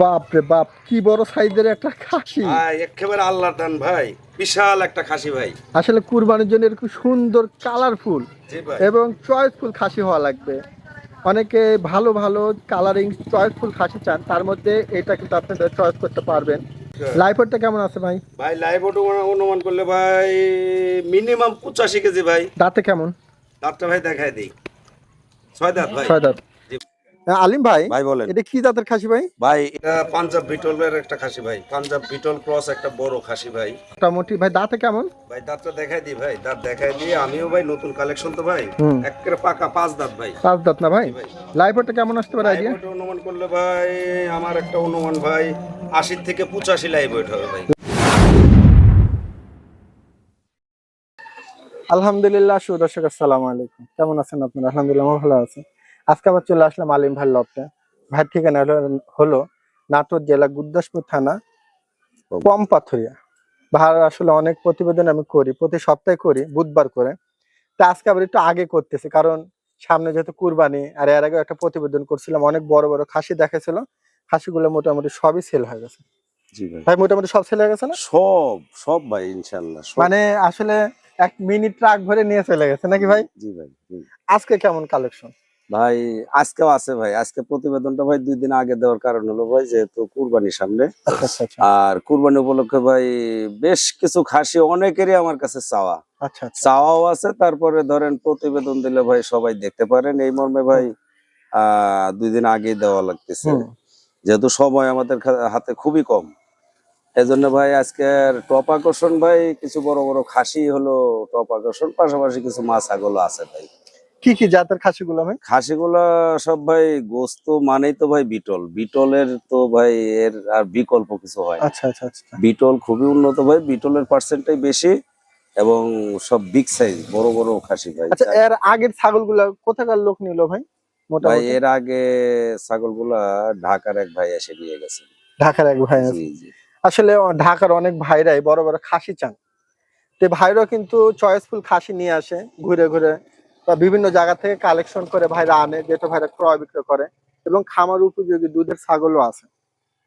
বাপ রে বাপ কি বড় সাইজের একটা খাসি। একেবারে আল্লাহ দান ভাই। বিশাল একটা খাসি ভাই। আসলে কুরবানির জন্য এরকম সুন্দর কালারফুল এবং চয়েসফুল খাসি হওয়া লাগবে। অনেকে ভালো ভালো কালারিং চয়েসফুল খাসি চান তার মধ্যে এটা কিন্তু আপনাদের চয়েস করতে পারবেন। লাইফটা কেমন আছে ভাই? ভাই লাইভ অনুমান করলে ভাই মিনিমাম পঁচাশি কেজি ভাই। দাঁতে কেমন? দাঁতটা ভাই দেখাই দিই। ছয় দাঁত ভাই। ছয় দাঁত। আলিম ভাই ভাই বলেন। এটা কি জাতের খাসি ভাই? ভাই এটা পাঞ্জাব বিটলের একটা খাসি ভাই পাঞ্জাব বিটল ক্রস একটা বড় খাসি ভাই। মোটামুটি ভাই দাঁতে কেমন? ভাই দাঁতটা দেখাই দিই ভাই দাঁত দেখাই দিয়ে আমিও ভাই নতুন কালেকশন তো ভাই। একেবারে পাকা পাঁচ দাঁত ভাই। পাঁচ দাঁত না ভাই? লাইফটা কেমন আসতে পারে আইডিয়া অনুমান করলে ভাই আমার একটা অনুমান ভাই আশি থেকে পঁচাশি লাইভ ওয়েট হবে ভাই। আলহামদুলিল্লাহ সুদর্শক আসসালামু আলাইকুম। কেমন আছেন আপনারা? আলহামদুলিল্লাহ ভালো আছি। আজকে আবার চলে আসলাম আলিম ভাই লপটে ভাইয়ের ঠিকানা হলো- নাটোর জেলা গুদ্দাসপুর থানা পমপাথরিয়া ভাইয়ের আসলে অনেক প্রতিবেদন আমি করি প্রতি সপ্তাহে করি বুধবার করে। তা আজকে আবার একটু আগে করতেছি কারণ সামনে যেহেতু কুরবানি আর এর আগে একটা প্রতিবেদন করছিলাম অনেক বড় বড় খাসি দেখাছিল খাসিগুলো মোটামুটি সবই সেল হয়ে গেছে। ভাই। ভাই মোটামুটি সব সেল হয়ে গেছে না? সব সব ভাই ইনশাল্লাহ মানে আসলে এক মিনিট ট্রাক ভরে নিয়ে চলে গেছে নাকি ভাই? জি ভাই আজকে কেমন কালেকশন ভাই আজকেও আছে ভাই। আজকে প্রতিবেদনটা ভাই দুই দিন আগে দেওয়ার কারণ হলো ভাই যেহেতু কুরবানির সামনে। আচ্ছা আচ্ছা। আর কুরবানি উপলক্ষে ভাই বেশ কিছু খাসি অনেকেরই আমার কাছে চাওয়া। আচ্ছা চাওয়াও আছে তারপরে ধরেন প্রতিবেদন দিলে ভাই সবাই দেখতে পারেন। এই মর্মে ভাই আহ দুই দিন আগে দেওয়া লাগতেছে। যেহেতু সময় আমাদের হাতে খুবই কম। এজন্য ভাই আজকের টপ আকর্ষণ ভাই কিছু বড় বড় খাসি হলো টপ আকর্ষণ। পাশাপাশি কিছু মাছ ছাগলও আছে ভাই। কি কি জাতের খাসিগুলো ভাই? খাসিগুলা সব ভাই গোস্ত মানেই তো ভাই বিটল। বিটলের তো ভাই এর আর বিকল্প কিছু হয় আচ্ছা আচ্ছা আচ্ছা। বিটল খুবই উন্নত ভাই বিটলের পার্সেন্টটাই বেশি এবং সব বিগ সাইজ বড় বড় খাসি ভাই। আচ্ছা এর আগের ছাগলগুলো কোথাকার লোক নিল ভাই ভাই এর আগে ছাগলগুলা ঢাকার এক ভাই এসে নিয়ে গেছে। ঢাকার এক ভাই আসলে ঢাকার অনেক ভাইরাই বড় বড় খাসি চান। তো ভাইরা কিন্তু চয়েসফুল খাসি নিয়ে আসে ঘুরে ঘুরে। বা বিভিন্ন জায়গা থেকে কালেকশন করে ভাইরা আনে যেটা ভাইরা ক্রয় বিক্রয় করে। এবং খামার উপযোগী দুধের ছাগলও আছে।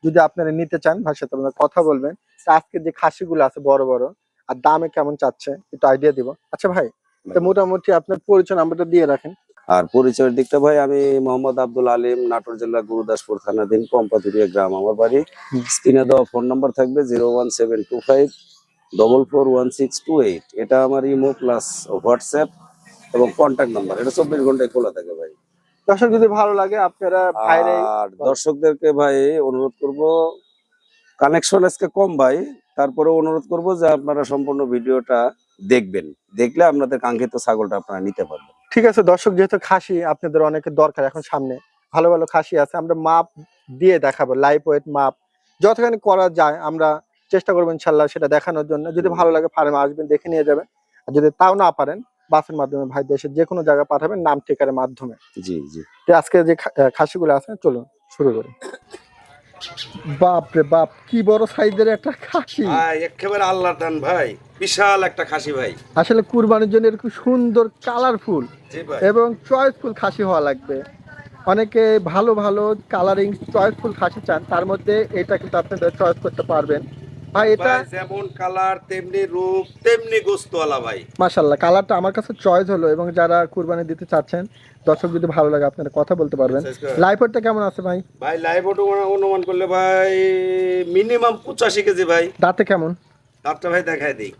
যদি আপনারা নিতে চান ভাইয়ের সাথে আপনারা কথা বলবেন। আজকে যে খাসিগুলো আছে বড় বড় আর দামে কেমন চাচ্ছে একটু আইডিয়া দিব। আচ্ছা ভাই তো মোটামুটি আপনার পরিচয় নাম্বারটা দিয়ে রাখেন। আর পরিচয়ের দিকটা ভাই আমি মোহাম্মদ আব্দুল আলিম নাটোর জেলা গুরুদাসপুর থানাধীন পম্পাতুরিয়া গ্রাম আমার বাড়ি। স্ক্রিনে দেওয়া ফোন নাম্বার থাকবে zero one seven two five double four one six two eight এটা আমার ইমো প্লাস হোয়াটসঅ্যাপ। এবং কন্ট্যাক্ট নাম্বার এটা চব্বিশ ঘন্টায় খোলা থাকে ভাই। দর্শক যদি ভালো লাগে আপনারা আর দর্শকদেরকে ভাই অনুরোধ করব কানেকশন আজকে কম ভাই তারপরে অনুরোধ করব যে আপনারা সম্পূর্ণ ভিডিওটা দেখবেন। দেখলে আপনাদের কাঙ্ক্ষিত ছাগলটা আপনারা নিতে পারবেন। ঠিক আছে দর্শক যেহেতু খাসি আপনাদের অনেকের দরকার এখন সামনে। ভালো ভালো খাসি আছে আমরা মাপ দিয়ে দেখাবো লাইফ ওয়েট মাপ। যতখানি করা যায় আমরা চেষ্টা করব ইনশাল্লাহ সেটা দেখানোর জন্য। যদি ভালো লাগে ফার্মে আসবেন দেখে নিয়ে যাবেন। আর যদি তাও না পারেন বাসের মাধ্যমে ভাই দেশের যে কোনো জায়গায় পাঠাবেন নাম ঠিকারের মাধ্যমে। জি জি। তো আজকে যে খাসিগুলো আছে চলুন শুরু করি। বাপ রে বাপ কি বড় সাইজের একটা খাসি। ভাই একেবারে আল্লাহ দান ভাই বিশাল একটা খাসি ভাই। আসলে কুরবানির জন্য এরকম সুন্দর কালারফুল জি ভাই। এবং চয়েসফুল খাসি হওয়া লাগবে। অনেকে ভালো ভালো কালারিং চয়েসফুল খাসি চান তার মধ্যে এটা কিন্তু আপনাদের চয়েস করতে পারবেন। ভাই এটা যেমন কালার তেমনি রূপ তেমনি গোস্তওয়ালা ভাই। কালারটা আমার কাছে চয়েস হলো এবং যারা কুরবানি দিতে চাচ্ছেন দর্শক যদি ভালো লাগে আপনারা কথা বলতে পারবেন। লাইফটা কেমন আছে ভাই? ভাই অনুমান করলে ভাই মিনিমাম পঁচাশি কেজি ভাই। দাঁতে কেমন? দাঁতটা ভাই দেখাই দিই।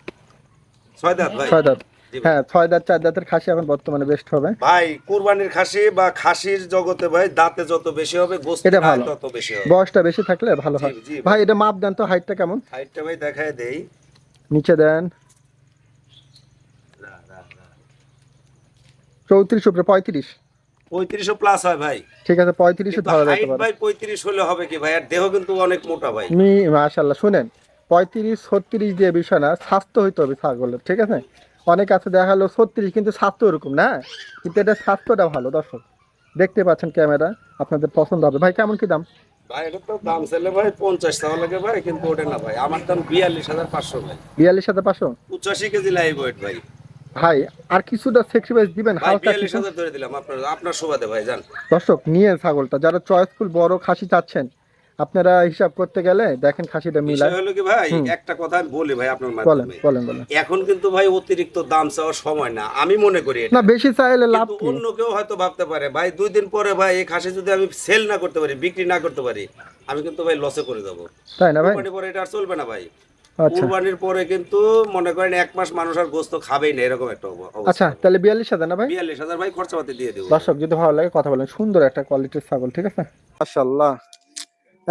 ছয় দাঁত ভাই। ছয় দাঁত। হ্যাঁ ছয় দাঁত চার দাঁতের খাসি এখন বর্তমানে বেস্ট হবে। ভাই কুরবানির খাসি বা খাসির জগতে ভাই দাঁতে যত বেশি হবে গোস্ত এটা ভালো। তত বেশি হবে। বয়সটা বেশি থাকলে ভালো হয়। ভাই। এটা মাপ দেন তো হাইটটা কেমন? হাইটটা ভাই দেখাই দেই। নিচে দেন। চৌত্রিশ উপরে পঁয়ত্রিশ। পঁয়ত্রিশও প্লাস হয় ভাই। ঠিক আছে পঁয়ত্রিশে ধরা যেতে পারে। ভাই পঁয়ত্রিশ হলে হবে কি ভাই? আর দেহ কিন্তু অনেক মোটা ভাই। মি মাশাল্লাহ শুনেন পঁয়ত্রিশ ছত্রিশ দিয়ে বিষয় না স্বাস্থ্য হইতে হবে ছাগলের ঠিক আছে? অনেক আছে দেখা গেলো ছত্রিশ কিন্তু স্বাস্থ্য ওরকম না? কিন্তু এটা স্বাস্থ্যটা ভালো দর্শক। দেখতে পাচ্ছেন ক্যামেরা আপনাদের পছন্দ হবে। ভাই কেমন কি দাম? ভাই এটা তো দাম চাইলে ভাই পঞ্চাশ টাকা লাগে ভাই কিন্তু ওটা না ভাই। আমার দাম বিয়াল্লিশ হাজার পাঁচশো ভাই। বিয়াল্লিশ হাজার পাঁচশো? পঁচাশি কেজি লাইভ ওয়েট ভাই। ভাই আর কিছুটা স্যাক্রিফাইস দিবেন? হালকা কিছু? ধরে দিলাম আপনার আপনার সুবাদে ভাই জান। দর্শক নিয়ে ছাগলটা যারা চয়েসফুল বড় খাসি চাচ্ছেন আপনারা হিসাব করতে গেলে দেখেন খাসিটা মিলায়। হলো কি ভাই একটা কথা আমি বলি ভাই আপনার বলেন মাধ্যমে। বলেন বলেন। এখন কিন্তু ভাই অতিরিক্ত দাম চাওয়ার সময় না আমি মনে করি না বেশি চাইলে লাভ কি? অন্য কেউ হয়তো ভাবতে পারে ভাই দুই দিন পরে ভাই এই খাসি যদি আমি সেল না করতে পারি বিক্রি না করতে পারি আমি কিন্তু ভাই লসে করে যাব তাই না ভাই? পরে এটা আর চলবে না ভাই। আচ্ছা। কুরবানির পরে কিন্তু মনে করেন এক মাস মানুষ আর গোস্ত খাবেই না এরকম একটা অব- আচ্ছা তাহলে বিয়াল্লিশ হাজার না ভাই? বিয়াল্লিশ হাজার ভাই খরচাপাতি দিয়ে দেবো। দর্শক যদি ভালো লাগে কথা বলেন। সুন্দর একটা কোয়ালিটির ছাগল ঠিক আছে? মাশাআল্লাহ।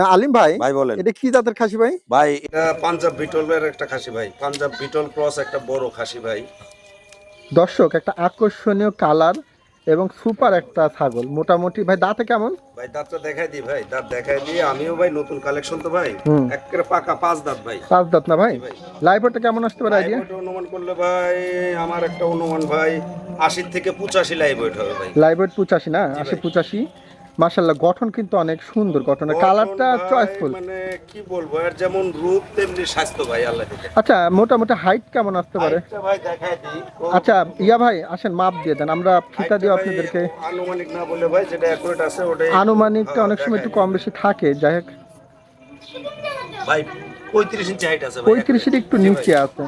আলিম ভাই ভাই বলেন। এটা কি জাতের খাসি ভাই? ভাই এটা পাঞ্জাব বিটলের একটা খাসি ভাই। পাঞ্জাব বিটল ক্রস একটা বড় খাসি ভাই। দর্শক একটা আকর্ষণীয় কালার এবং সুপার একটা ছাগল। মোটামুটি ভাই দাঁতে কেমন? ভাই দাঁতটা দেখাই দিই ভাই। দাঁত দেখাই দিয়ে আমিও ভাই নতুন কালেকশন তো ভাই। হুম। একেবারে পাকা পাঁচ দাঁত ভাই। পাঁচ দাঁত না ভাই? লাইভটা কেমন আসতে পারে আইডিয়া অনুমান করলে ভাই আমার একটা অনুমান ভাই আশি থেকে পঁচাশি লাইভ হবে ভাই। লাইভ পঁচাশি না? আশি। পঁচাশি? মার্শাল্লাহ গঠন কিন্তু অনেক সুন্দর গঠন। কালারটা চয়েসফুল মানে কি বলব এর যেমন রূপ তেমনি স্বাস্থ্য ভাই আল্লাহ আচ্ছা মোটামুটি হাইট কেমন আসতে পারে? ভাই দেখাই দিই আচ্ছা ইয়া ভাই আসেন মাপ দিয়ে দেন। আমরা ফিতা দিয়ে আপনাদেরকে। আনুমানিক না বলে ভাই যেটা অ্যাকুরেট আছে ওটাই আনুমানিকটা হ্যাঁ, অনেক সময় একটু কম বেশি থাকে যাই হোক। ভাই পঁয়ত্রিশ ইঞ্চি হাইট আছে ভাই পঁয়ত্রিশের একটু নিচে আছে।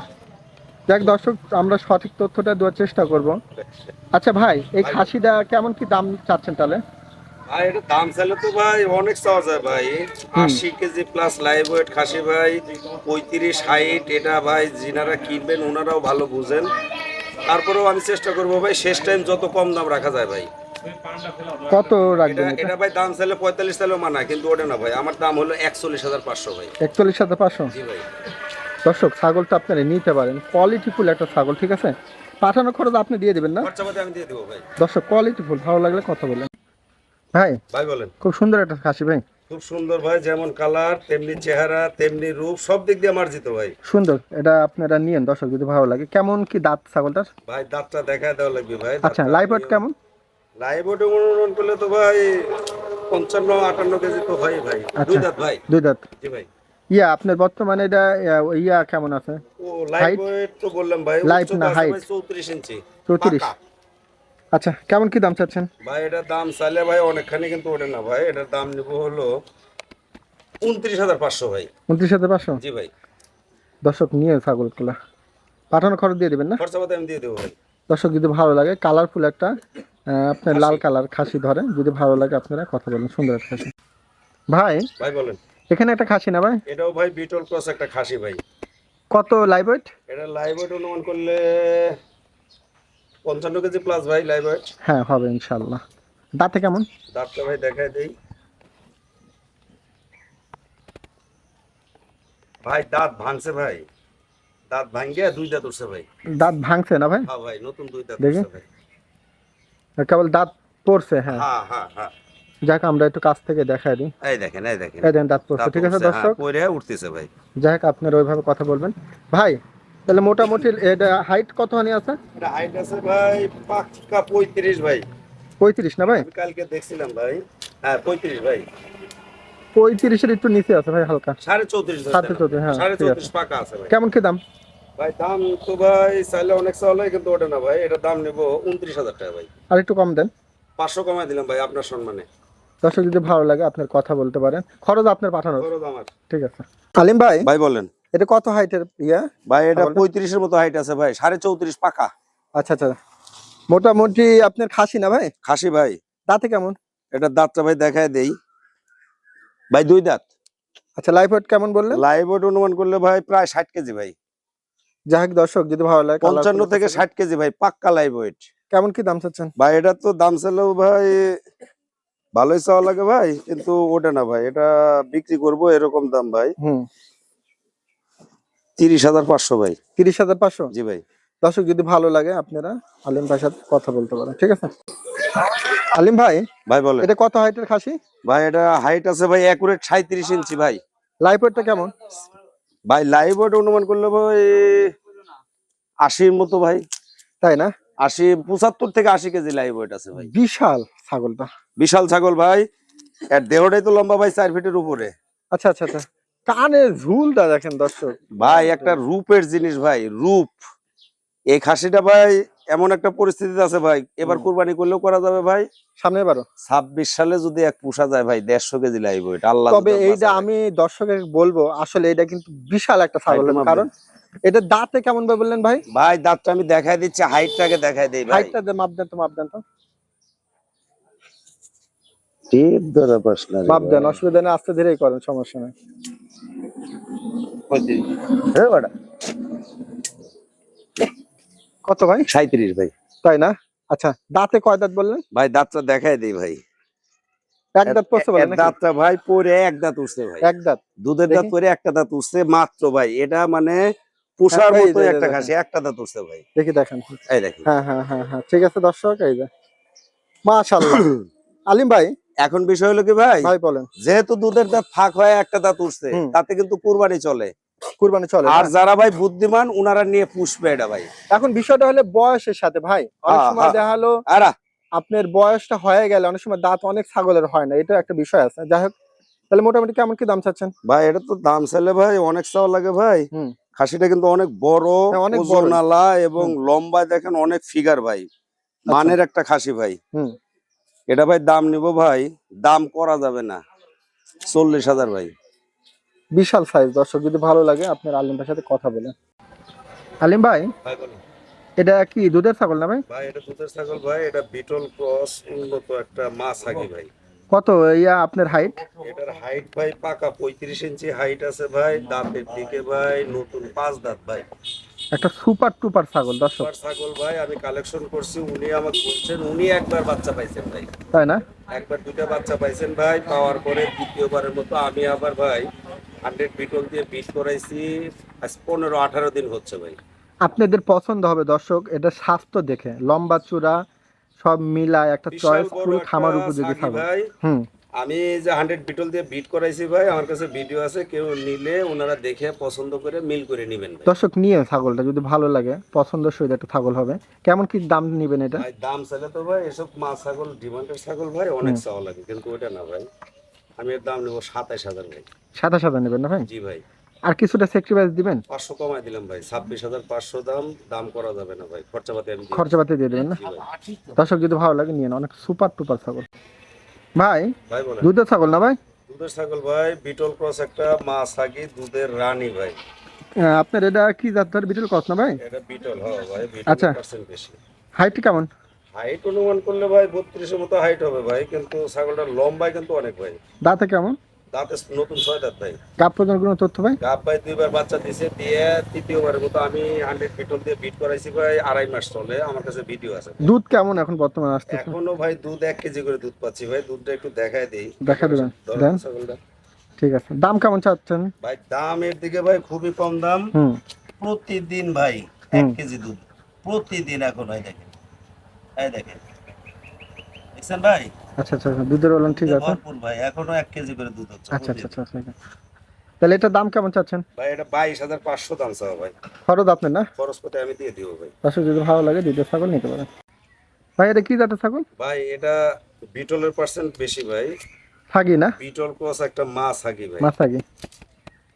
যাক দর্শক আমরা সঠিক তথ্যটা দেওয়ার চেষ্টা করব। আচ্ছা। ভাই এই। খাসিটা কেমন কি দাম চাচ্ছেন তাহলে? ভাই এটা দাম চাইলে তো ভাই অনেক চাওয়া যায় ভাই। আশি কেজি প্লাস লাইভ ওয়েট খাসি ভাই পঁয়ত্রিশ হাইট এটা ভাই যিনারা কিনবেন ওনারাও ভালো বুঝেন। তারপরেও আমি চেষ্টা করব ভাই শেষ টাইম যত কম দাম রাখা যায় ভাই। কত রাখবেন এটা ভাই দাম চাইলে পঁয়তাল্লিশ চাইলেও মানা কিন্তু ওটা না ভাই। আমার দাম হলো একচল্লিশ হাজার পাঁচশো ভাই। একচল্লিশ হাজার পাঁচশো? জি ভাই। দর্শক ছাগলটা আপনারা নিতে পারেন। কোয়ালিটিফুল একটা ছাগল ঠিক আছে? পাঠানো খরচ আপনি দিয়ে দেবেন না? আমি দিয়ে দেবো ভাই। দর্শক কোয়ালিটিফুল ভালো লাগলে কথা বলেন ভাই ভাই বলেন। খুব সুন্দর একটা খাসি ভাই। খুব সুন্দর ভাই যেমন কালার তেমনি চেহারা তেমনি রূপ সব দিক দিয়ে মার্জিত ভাই। সুন্দর এটা আপনারা নিয়েন দর্শক যদি ভালো লাগে। কেমন কি দাঁত ছাগলটার? ভাই দাঁতটা দেখা দেওয়া লাগবে ভাই আচ্ছা লাইভ ওয়েট কেমন? লাইভ ওটে অনুমান করলে তো ভাই পঞ্চান্ন আটান্ন কেজি তো হয় ভাই। দুই আচ্ছা। দাঁত ভাই। দুই দাঁত। জি ভাই। ইয়া আপনার বর্তমানে এটা ইয়া, কেমন আছে? ও লাইভ ওয়েট তো বললাম ভাই Live না height? চৌত্রিশ ইঞ্চি 34 পাকা। আচ্ছা কেমন কি দাম চাচ্ছেন? ভাই এটার দাম চাইলে ভাই অনেকখানি কিন্তু ওঠে না ভাই। এটার দাম নিব হলো উনত্রিশ হাজার পাঁচশো ভাই। উনত্রিশ হাজার পাঁচশো? জি ভাই। দর্শক নিয়ে ছাগলগুলা। পাঠানো খরচ দিয়ে দেবেন না? খরচাপাতি আমি দিয়ে দেবো ভাই। দর্শক যদি ভালো লাগে কালারফুল একটা আহ, আপনার লাল কালার খাসি ধরে যদি ভালো লাগে আপনারা কথা বলেন সুন্দর একটা খাসি। ভাই ভাই বলেন। এখানে একটা খাসি না ভাই? এটাও ভাই বিটল ক্রস একটা খাসি ভাই। কত লাইভ ওয়েট এটা লাইভ ওয়েট অনুমান করলে পঞ্চান্ন কেজি প্লাস ভাই লাইভ ওয়েট হ্যাঁ হবে ইনশাল্লাহ দাঁতে কেমন? দাঁতটা ভাই দেখাই দেই। ভাই দাঁত ভাঙছে ভাই। দাঁত ভাঙ্গে দুই দাঁত উঠছে ভাই। দাঁত ভাঙছে না ভাই? হ্যাঁ ভাই নতুন দুই দাঁত দেখি। উঠছে ভাই। কেবল দাঁত পড়ছে হ্যাঁ। হ্যাঁ হ্যাঁ হ্যাঁ। যাক আমরা একটু কাছ থেকে দেখাই দিই। এই দেখেন এই দেখেন। এই দেন দাঁত পড়ছে। ঠিক আছে হ্যাঁ, দর্শক? পরে উঠতেছে ভাই। যাক আপনারা ওইভাবে কথা বলবেন। ভাই তাহলে মোটামুটি এটা হাইট কতখানি আছে? এটা হাইট আছে ভাই পাক্কা পঁয়ত্রিশ ভাই। পঁয়ত্রিশ না ভাই? কালকে দেখছিলাম ভাই। হ্যাঁ পঁয়ত্রিশ ভাই। পঁয়ত্রিশের একটু নিচে আছে ভাই হালকা। সাড়ে চৌত্রিশ সাড়ে চৌত্রিশ, হ্যাঁ, সাড়ে চৌত্রিশ পাকা আছে ভাই। কেমন কি দাম? ভাই দাম তো ভাই চাইলে অনেক চাওয়া কিন্তু ওটা না ভাই। এটা দাম নেব উনত্রিশ হাজার টাকা ভাই। আর একটু কম দেন। পাঁচশো কমাই দিলাম ভাই আপনার সম্মানে। দর্শক যদি ভালো লাগে আপনার কথা বলতে পারেন। খরচ আপনার পাঠানো খরচ আমার। ঠিক আছে। আলিম ভাই। ভাই বলেন। এটা কত হাইটের ইয়া? ভাই এটা। পঁয়ত্রিশের মতো হাইট আছে ভাই সাড়ে চৌত্রিশ পাকা। আচ্ছা আচ্ছা। মোটামুটি আপনার খাসি না ভাই? খাসি ভাই। দাঁতে কেমন? এটা দাঁতটা ভাই দেখায় দেই। ভাই দুই দাঁত। আচ্ছা লাইফ ওয়েট কেমন বললেন? লাইভ ওয়েট অনুমান করলে ভাই প্রায় ষাট কেজি ভাই। যাই হোক দর্শক যদি ভালো লাগে পঞ্চান্ন colourful থেকে একটা ষাট কেজি ভাই পাক্কা লাইভ ওয়েট কেমন কি দাম চাচ্ছেন? ভাই এটা তো দাম চাইলেও ভাই ভালোই চাওয়া লাগে ভাই কিন্তু ওটা না ভাই এটা বিক্রি করব এরকম দাম ভাই। হুম। তিরিশ হাজার পাঁচশো ভাই। তিরিশ হাজার পাঁচশো? জি ভাই। দর্শক যদি ভালো লাগে আপনারা আলিম ভাইয়ের সাথে কথা বলতে পারেন ঠিক আছে? আলিম ভাই ভাই বলেন। এটা কত হাইটের খাসি? ভাই এটা হাইট আছে ভাই একুরেট সাঁত্রিশ ইঞ্চি ভাই। লাইফ ওয়েটটা কেমন? ভাই ওয়েট অনুমান করলে ভাই আশির মতো ভাই। তাই না? আশি পঁচাত্তর থেকে আশি কেজি লাইভ ওয়েট আছে ভাই। বিশাল ছাগলটা। বিশাল ছাগল ভাই। এর দেহটাই তো লম্বা ভাই চার ফিটের উপরে। আচ্ছা আচ্ছা আচ্ছা। কানে ঝুলটা দেখেন দর্শক। ভাই একটা রূপের জিনিস ভাই রূপ। এই খাসিটা ভাই এমন একটা পরিস্থিতি আছে ভাই। এবার। কুরবানি করলেও করা যাবে ভাই। সামনে বারো ছাব্বিশ সালে যদি এক পোষা যায় ভাই দেড়শো কেজি লাইব এটা আল্লাহ তবে এইটা আমি দর্শকের বলব আসলে এটা কিন্তু বিশাল একটা ছাগল। কারণ। এটা দাঁতে কেমন ভাবে বললেন ভাই? ভাই দাঁতটা আমি দেখাই দিচ্ছি হাইটটাকে দেখাই দিই ভাই। হাইটটা মাপ দেন তো মাপ দেন তো। টিপ ধরে পাস না রে মাপ দেন অসুবিধা নেই আস্তে ধীরেই করেন সমস্যা নেই। কত ভাই? সাঁত্রিশ ভাই। তাই না? আচ্ছা দাঁতে কয় দাঁত বললেন? ভাই দাঁতটা দেখাই দিই ভাই। এক দাঁত পড়ছে বলেন দাঁতটা ভাই পরে এক দাঁত উঠছে ভাই। এক দাঁত। দুধের দাঁত পরে একটা দাঁত উঠছে মাত্র ভাই। এটা মানে পুষার হ্যাঁ, মতো একটা খাসি একটা দাঁত উঠছে ভাই। দেখি দেখেন এই দেখি হ্যাঁ হ্যাঁ হ্যাঁ হ্যাঁ ঠিক আছে দর্শক এই যে। মাশাআল্লাহ। আলিম ভাই এখন বিষয় হলো কি ভাই? ভাই বলেন। যেহেতু দুধের দাঁত ফাঁক হয়ে একটা দাঁত উঠছে। তাতে কিন্তু কুরবানি চলে। কুরবানি চলে আর যারা ভাই বুদ্ধিমান উনারা নিয়ে পুষবে এটা ভাই। এখন বিষয়টা হলে বয়সের সাথে ভাই। অনেক হ্যাঁ, সময় হ্যাঁ। দেখা হলো আপনার বয়সটা হয়ে গেলে অনেক সময় দাঁত অনেক ছাগলের হয় না এটা একটা বিষয় আছে। যাই হোক তাহলে মোটামুটি কেমন কি দাম চাচ্ছেন? ভাই এটা তো দাম চাইলে ভাই অনেক লাগে ভাই। খাসিটা কিন্তু অনেক বড় হ্যাঁ, অনেক বড়। ওজনালা এবং লম্বা দেখেন অনেক ফিগার ভাই। মানের একটা খাসি ভাই। এটা ভাই দাম নিব ভাই দাম করা যাবে না। চল্লিশ হাজার ভাই। বিশাল সাইজ দর্শক যদি ভালো লাগে আপনার আলিম ভাইয়ের সাথে কথা বলেন। আলিম ভাই ভাই এটা কি দুধের ছাগল না ভাই? ভাই এটা দুধের ছাগল ভাই এটা বিটল ক্রস উন্নত একটা মাছ আগে ভাই। কত ইয়া আপনার হাইট এটার হাইট ভাই পাকা পঁয়ত্রিশ ইঞ্চি হাইট আছে ভাই দাঁতের দিকে ভাই নতুন পাঁচ দাঁত ভাই। একটা সুপার টুপার ছাগল দর্শক। সুপার ছাগল ভাই আমি কালেকশন করছি। উনি আমাকে বলছেন উনি একবার বাচ্চা পাইছেন ভাই। তাই না? একবার দুটা বাচ্চা পাইছেন ভাই পাওয়ার পরে দ্বিতীয়বারের মতো আমি আবার ভাই হান্ড্রেড বিটল দিয়ে বিট করাইছি। আজ পনেরো আঠারো দিন হচ্ছে ভাই। আপনাদের পছন্দ হবে দর্শক এটা স্বাস্থ্য দেখে। লম্বা চূড়া সব মিলায় একটা চয়েস ফুল খামার উপযোগী ছাগি ছাগল। ভাই। হুম। আমি যে হান্ড্রেড বিটল দিয়ে বিট করাইছি ভাই আমার কাছে ভিডিও আছে কেউ নিলে ওনারা দেখে পছন্দ করে মিল করে নেবেন দর্শক নিয়ে ছাগলটা যদি ভালো লাগে পছন্দের সহিত একটা ছাগল হবে। কেমন কি দাম নিবেন এটা? দাম চাইলে তো ভাই এসব মাছ ছাগল ডিমান্ডের ছাগল ভাই অনেক চাওয়া লাগে কিন্তু ওইটা না ভাই। আমি এর দাম নেব সাতাইশ হাজার ভাই। সাতাশ হাজার নেবেন না ভাই? জি ভাই। আর কিছুটা স্যাক্রিফাইস দিবেন? পাঁচশো কমাই দিলাম ভাই ছাব্বিশ হাজার পাঁচশো দাম দাম করা যাবে না ভাই খরচাপাতি আমি খরচাপাতি দিয়ে দেবেন না? দর্শক যদি ভালো লাগে নিয়ে অনেক সুপার টুপার ছাগল। ভাই দুধের ছাগল না ভাই? দুধের ছাগল ভাই বিটল ক্রস একটা মা সাকি দুধের রানী ভাই। আপনার এটা কি জাতের বিটল ক্রস না ভাই? এটা বিটল হ্যাঁ ভাই আচ্ছা। বিটল আচ্ছা বেশি। হাইট কেমন? হাইট অনুমান করলে ভাই বত্রিশের মতো হাইট হবে ভাই কিন্তু ছাগলটা লম্বাই কিন্তু অনেক ভাই। দাঁতে কেমন? দাঁতে নতুন ছয় দাঁত ভাই গাপ পর্যন্ত কোনো তথ্য ভাই? গাব ভাই দুইবার বাচ্চা দিয়ে তৃতীয়বারের মতো আমি হান্ড্রেড বিটল দিয়ে বিট করাইছি ভাই আড়াই মাস চলে আমার কাছে ভিডিও আছে দুধ কেমন এখন বর্তমানে আসতেছে? এখনও ভাই দুধ এক কেজি করে দুধ পাচ্ছি ভাই দুধটা একটু দেখাই দেই। দেখা দেবেন। দেন। ঠিক আছে। দাম কেমন চাচ্ছেন? ভাই দামের দিকে ভাই খুবই কম দাম। প্রতিদিন ভাই এক কেজি দুধ। প্রতিদিন এখন হয় দেখেন। এই দেখেন। দেখছেন ভাই? আচ্ছা আচ্ছা আচ্ছা, দুধের ওলান ঠিক আছে। ভরপুর ভাই এখনও এক কেজি করে দুধ হচ্ছে আচ্ছা আচ্ছা আচ্ছা তাহলে এটার দাম কেমন চাচ্ছেন? ভাই এটা বাইশ হাজার পাঁচশো দাম চাও ভাই। খরচ আপনার না? খরচ করতে আমি দিয়ে দিব ভাই। দর্শক যদি ভালো লাগে দুধের ছাগল নিতে পারেন। ভাই এটা কি জাতের ছাগল? ভাই এটা বিটলের পার্সেন্ট বেশি ভাই। থাকি না? বিটল ক্রস একটা মাছ থাকি ভাই। মাছ থাকি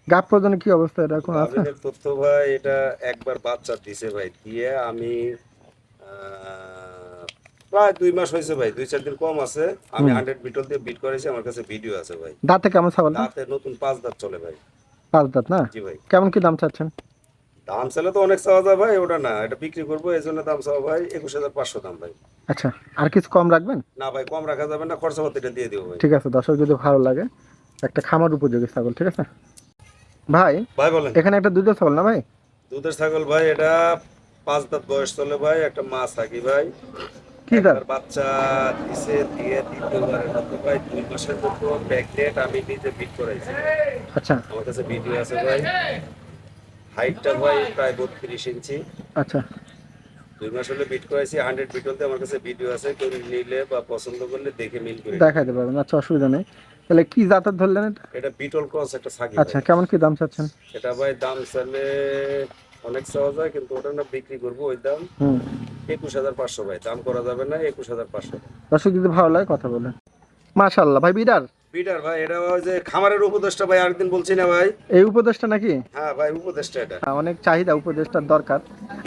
গাপ পর্যন্ত কি অবস্থা এটা এখন আছে তথ্য ভাই এটা একবার বাচ্চা দিছে ভাই দিয়ে আমি আহ, প্রায় দুই মাস হয়েছে ভাই দুই চার দিন কম আছে। আমি হান্ড্রেড বিটল দিয়ে বিট করেছি আমার কাছে ভিডিও আছে ভাই। দাঁতে কেমন ছাগলটা দাঁতে নতুন পাঁচ দাঁত চলে ভাই। পাঁচ দাঁত না? জি ভাই। কেমন কি দাম চাচ্ছেন? দাম চাইলে তো অনেক চাওয়া যায় ভাই ওটা না এটা বিক্রি করব এই জন্য দাম চাওয়া ভাই একুশ হাজার পাঁচশো দাম ভাই। আচ্ছা আর কিছু কম রাখবেন? না ভাই কম রাখা যাবে না খরচাপাতিটা দিয়ে দিব ভাই। ঠিক আছে দর্শক যদি ভালো লাগে একটা খামার উপযোগী ছাগল ঠিক আছে? ভাই ভাই বলেন। এখানে একটা দুধের ছাগল না ভাই? দুধের ছাগল ভাই এটা পাঁচ দাঁত বয়স চলে ভাই একটা মাছ থাকি ভাই। কি দাঁত বাচ্চা দিছে দিয়ে দ্বিতীয়বারের মতো ভাই দুই মাসের মতো প্রেগনেন্ট আমি নিজে বিট করাইছি। আচ্ছা। আমার কাছে ভিডিও আছে ভাই। হাইটটা ভাই প্রায় বত্রিশ ইঞ্চি। আচ্ছা। দুই মাস হলে বিট করাইছি হান্ড্রেড বিট আমার কাছে ভিডিও আছে কেউ নিলে বা পছন্দ করলে দেখে মিল করে। দেখাইতে পারবেন আচ্ছা অসুবিধা নেই। তাহলে কি জাতের ধরলেন এটা? এটা বিটল ক্রস একটা সাকি আচ্ছা কেমন কি দাম চাচ্ছেন? এটা ভাই দাম চাইলে অনেক সহজ হয় কিন্তু ওটা না বিক্রি করব ওই দাম। হুম। একুশ হাজার পাঁচশো ভাই দাম করা যাবে না একুশ হাজার পাঁচশো। দর্শক যদি ভালো লাগে কথা বলেন। মাশাল্লাহ ভাই বিডার? পিটার ভাই এটা ওই যে খামারের উপদেশটা ভাই আরেকদিন বলছি না ভাই। এই উপদেশটা নাকি? হ্যাঁ ভাই উপদেশটা এটা। আহ, অনেক চাহিদা উপদেশটার দরকার।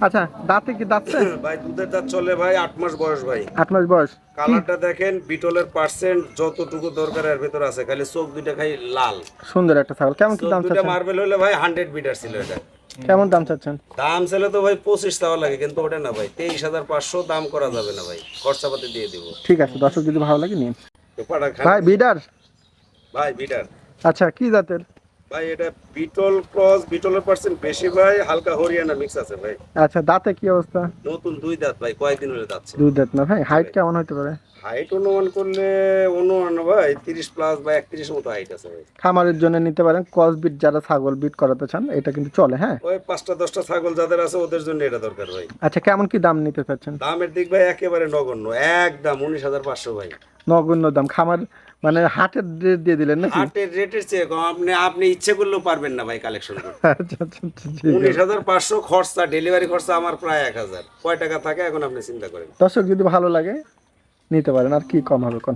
আচ্ছা দাঁতে কি দাঁতছে ভাই দুধের দাঁত চলে ভাই আট মাস বয়স ভাই। আট মাস বয়স। কালারটা দেখেন বিটলের পার্সেন্ট যতটুকু দরকার এর ভিতর আছে খালি চোখ দুইটা খাই লাল। সুন্দর একটা ছাগল। কেমন কি দাম দুইটা মার্বেল হলে ভাই হান্ড্রেড বিটার ছিল এটা। কেমন দাম চাচ্ছেন? দাম চাইলে তো ভাই পঁচিশ টাকা লাগে কিন্তু ওটা না ভাই তেইশ হাজার পাঁচশো দাম করা যাবে না ভাই খরচাপাতি দিয়ে দিব। ঠিক আছে দর্শক যদি ভালো লাগে নিন। ভাই বিডার? ভাই বিডার। আচ্ছা কি জাতের? ভাই এটা বিটল ক্রস বিটলের পার্সেন্ট বেশি ভাই হালকা হরিয়ানা মিক্স আছে ভাই। আচ্ছা দাঁতে কি অবস্থা? নতুন দুই দাঁত ভাই কয়েকদিন হলে যাচ্ছে দুই দাঁত না ভাই? হাইট কেমন হতে পারে? হাইট অনুমান করলে অনুমান ভাই তিরিশ প্লাস বা একত্রিশ মতো হাইট আছে ভাই। খামারের জন্য নিতে পারেন ক্রস বিট যারা ছাগল বিট করাতে চান এটা কিন্তু চলে হ্যাঁ? ওই পাঁচটা দশটা ছাগল যাদের আছে ওদের জন্য এটা দরকার ভাই। আচ্ছা কেমন কি দাম নিতে চাচ্ছেন? দামের দিক ভাই একেবারে নগণ্য একদম উনিশ হাজার পাঁচশো ভাই। নগণ্য দাম। খামার মানে হাটের রেট দিয়ে দিলেন না হাটের রেটের চেয়ে কম। আপনি আপনি ইচ্ছে করলেও পারবেন না ভাই কালেকশন করতে। আচ্ছা আচ্ছা আচ্ছা। উনিশ হাজার পাঁচশো খরচা ডেলিভারি খরচা আমার প্রায় এক হাজার। কয় টাকা থাকে এখন আপনি চিন্তা করেন। দর্শক যদি ভালো লাগে নিতে পারেন। আর কি কম হবে কোন?